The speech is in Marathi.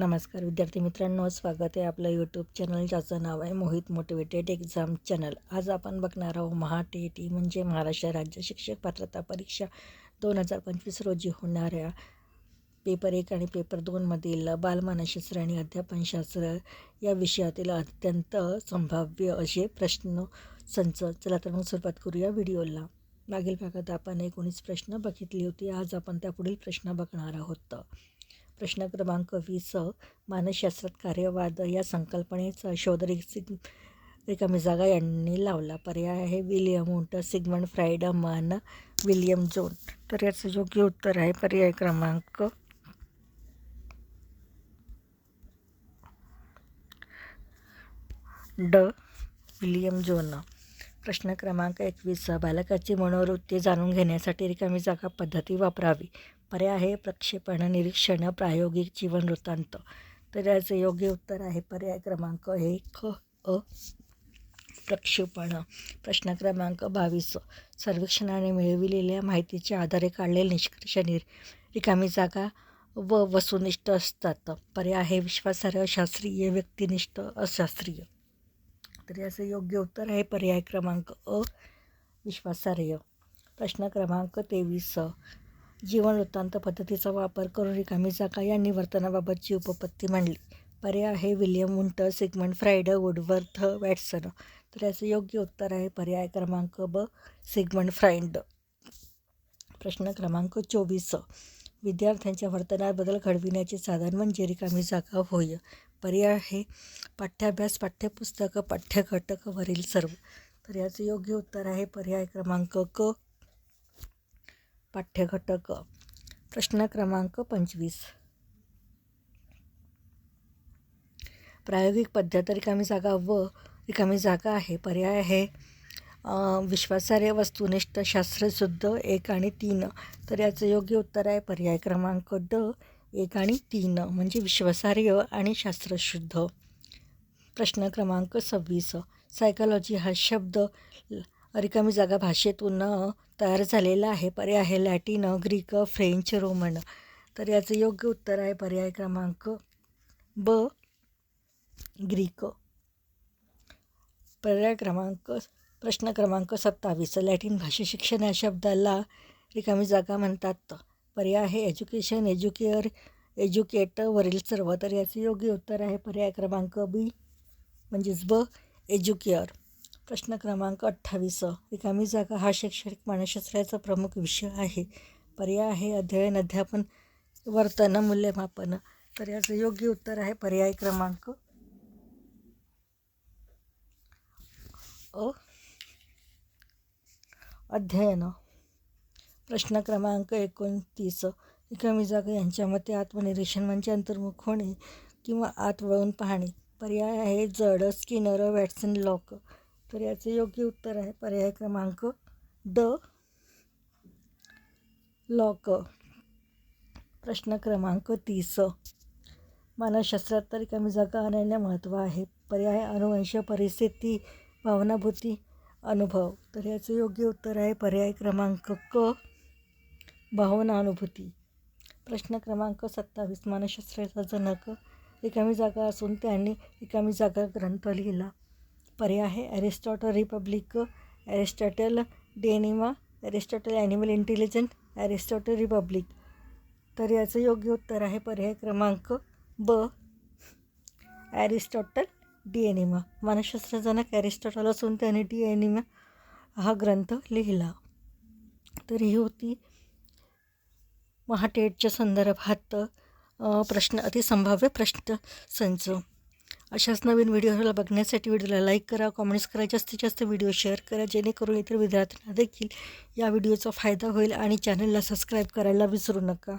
नमस्कार विद्यार्थी मित्रांनो स्वागत आहे आपलं यूट्यूब चॅनल ज्याचं नाव आहे मोहित मोटिवेटेड एक्झाम चॅनल आज आपण बघणार आहोत महा टी टी म्हणजे महाराष्ट्र राज्य शिक्षक पात्रता परीक्षा दोन हजार पंचवीस रोजी होणाऱ्या पेपर एक आणि पेपर दोनमधील बालमानसशास्त्र आणि अध्यापनशास्त्र या विषयातील अत्यंत संभाव्य असे प्रश्न संच चला तर मग सुरुवात करूया व्हिडिओला मागील भागात आपण एकोणीस प्रश्न बघितली होती. आज आपण त्या पुढील प्रश्न बघणार आहोत. प्रश्न क्रमांक वीस मानसशास्त्रात कार्यवाद या संकल्पनेचा शोध सिग रिकामी जागा यांनी लावला. पर्याय आहे विलियम उंट सिगमंड फ्राईड मन विलियम जोन. तर याचं योग्य उत्तर आहे पर्याय क्रमांक ड विलियम जोन. प्रश्न क्रमांक एकवीस बालकाची मनोवृत्ती जाणून घेण्यासाठी रिकामी जागा पद्धती वापरावी. पर्याय आहे प्रक्षेपण निरीक्षण प्रायोगिक जीवन वृत्तांत. तर याचे योग्य उत्तर आहे पर्याय क्रमांक एक अ. प्रक्षेपण. प्रश्न क्रमांक बावीस. सर्वेक्षणाने मिळविलेल्या माहितीच्या आधारे काढलेले निष्कर्ष निर रिकामी जागा व वस्तुनिष्ठ असतात. पर्याय आहे विश्वासार्ह शास्त्रीय व्यक्तिनिष्ठ अशास्त्रीय. तर याचं योग्य उत्तर आहे पर्याय क्रमांक अ. विश्वासार्ह. प्रश्न क्रमांक तेवीस. जीवन वृत्तांत पद्धतीचा वापर करून रिकामी जागा यांनी वर्तनाबाबतची उपपत्ती मांडली. पर्याय आहे William Wundt Sigmund fried Woodworth Watson. तर याचं योग्य उत्तर आहे पर्याय क्रमांक ब सिगमंड फ्रायड प्रश्न क्रमांक चोवीस. विद्यार्थ्यांच्या वर्तनात बदल घडविण्याचे साधन म्हणजे रिकामी जागा होय. पर्याय आहे पाठ्याभ्यास पाठ्यपुस्तकं पाठ्यघटकवरील सर्व. तर याचं योग्य उत्तर आहे पर्याय क्रमांक क पाठ्यघटक प्रश्न क्रमांक पंचवीस. प्रायोगिक पद्धत रिकामी जागा व रिकामी जागा आहे. पर्याय आहे. विश्वासार्ह वस्तुनिष्ठ शास्त्रशुद्ध एक आणि तीन. तर याचं योग्य उत्तर आहे पर्याय क्रमांक ड एक आणि तीन. म्हणजे विश्वासार्ह आणि शास्त्रशुद्ध. प्रश्न क्रमांक सव्वीस. सायकॉलॉजी हा शब्द रिकामी जागा भाषेतून तयार झालेला आहे. पर्याय आहे लॅटिन ग्रीक फ्रेंच रोमन. तर याचं योग्य उत्तर आहे पर्याय क्रमांक ब ग्रीक. पर्याय क्रमांक प्रश्न क्रमांक सत्तावीस. लॅटिन भाषा शिक्षण या शब्दाला रिकामी जागा म्हणतात. पर्याय आहे एज्युकेशन एज्युकेअर एज्युकेट वरील सर्व. तर याचं योग्य उत्तर आहे पर्याय क्रमांक बी म्हणजेच ब एज्युकेअर. प्रश्न क्रमांक अठ्ठावीस. रिकामी जागा हा शैक्षणिक मानसशास्त्राचा प्रमुख विषय आहे. पर्याय आहे अध्ययन अध्यापन वर्तन मूल्यमापन. तर याचं योग्य उत्तर आहे पर्याय क्रमांक अ. अध्ययन. प्रश्न क्रमांक एकोणतीस. रिकामी जागा यांच्या मते आत्मनिरीक्षण म्हणजे अंतर्मुख होणे किंवा आत वळून पाहणे. पर्याय आहे जड स्किनर वॅटसन लॉक. तर याचे योग्य उत्तर आहे. पर्याय क्रमांक ड. लॉक. प्रश्न क्रमांक तीस. मानसशास्त्रात तर कमी जागा अनन्य महत्त्व आहे. पर्याय अनुवंश परिस्थिती भावनाभूती अनुभव. तर याचं योग्य उत्तर आहे पर्याय क्रमांक क. भावना अनुभूती. प्रश्न क्रमांक सत्तावीस. मानसशास्त्राचा जनक. रिकामी जागा असून त्यांनी रिकामी जागा ग्रंथ लिहिला. पर्याय आहे. Aristotle Republic Aristotle De Anima Aristotle animal intelligent Aristotle Republic. तर याचं योग्य उत्तर आहे पर्याय क्रमांक ब ॲरिस्टॉटल डी एनिमा मानसशास्त्रजनक ॲरिस्टॉटल असून त्याने डी एनिमा हा ग्रंथ लिहिला. तर ही होती महाटेटच्या संदर्भात प्रश्न अतिसंभाव्य प्रश्न संच अशाच नवीन व्हिडिओला बघण्यासाठी व्हिडिओला लाईक करा कॉमेंट्स करा जास्तीत जास्त व्हिडिओ शेअर करा जेणेकरून इतर विद्यार्थ्यांना देखील या व्हिडिओचा फायदा होईल आणि चॅनलला सबस्क्राईब करायला विसरू नका.